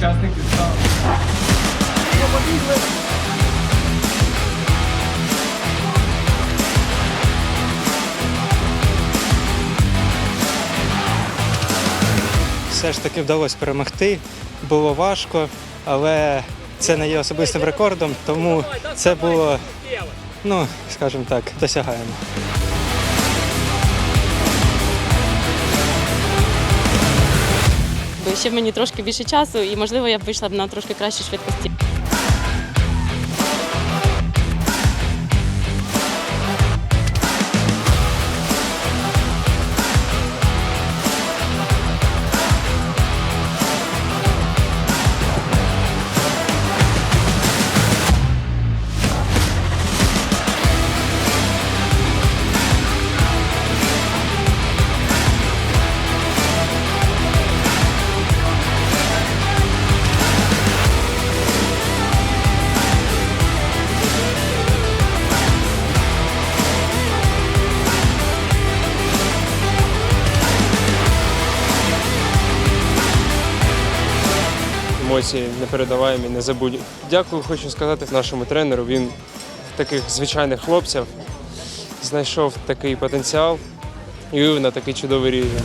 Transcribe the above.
учасник підстав. Все ж таки вдалося перемогти. Було важко, але це не є особистим рекордом, тому це було, ну скажімо так, досягаємо. Ще мені трошки більше часу, і можливо я б вийшла б на трошки кращі швидкості. Емоції непередаваємі, забудь. Дякую, хочу сказати нашому тренеру. Він таких звичайних хлопців знайшов такий потенціал і вивів на такий чудовий рівень.